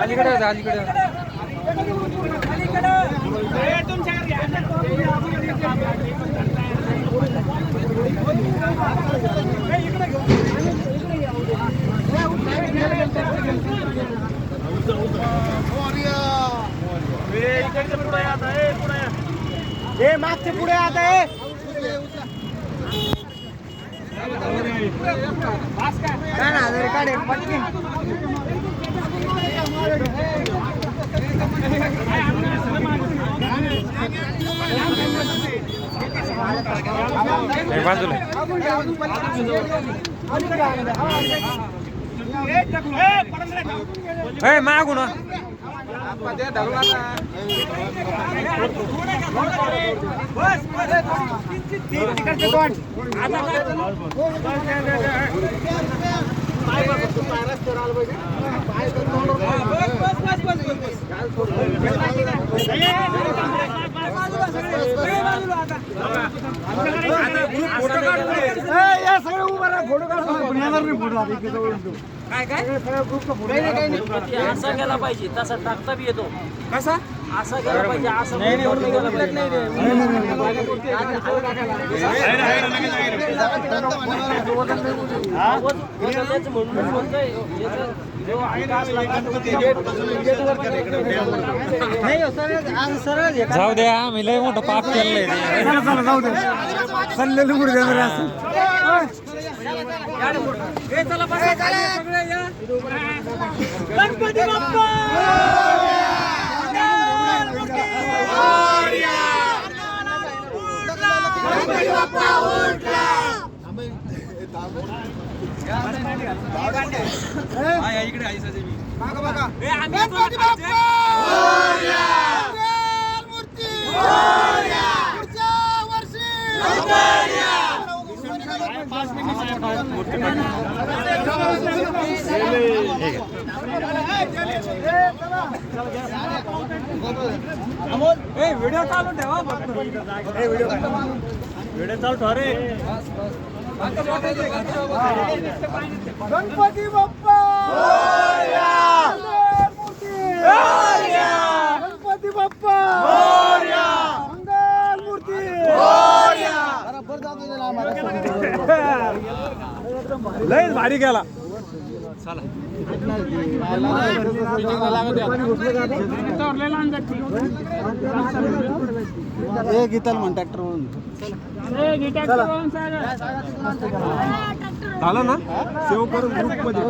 अलीकडे अलीकडे हे मागचे पुढे आता हे काय ना हजार काढे पटकी हे बाजूला ए मागून तिकडचे कोण फोटो काढतो फोटो असा गेला पाहिजे तसा टाकता बी येतो. कसा? असा गेला पाहिजे असं म्हणून म्हणतोय. जाऊ द्या आम्ही लय मोठं पाप केलंय ते. चला चला जाऊ दे चाललेलं पुढे देणार असं गणपती व्हिडिओ चालू ठेवा व्हिडिओ चालू ठेवा. रे गणपती बाप्पा गणपती बाप्पा मंगल मूर्ती लय भारी गेला हे गीताल म्हण ट्रॅक्टर झालं ना? सेव करून ग्रुपमध्ये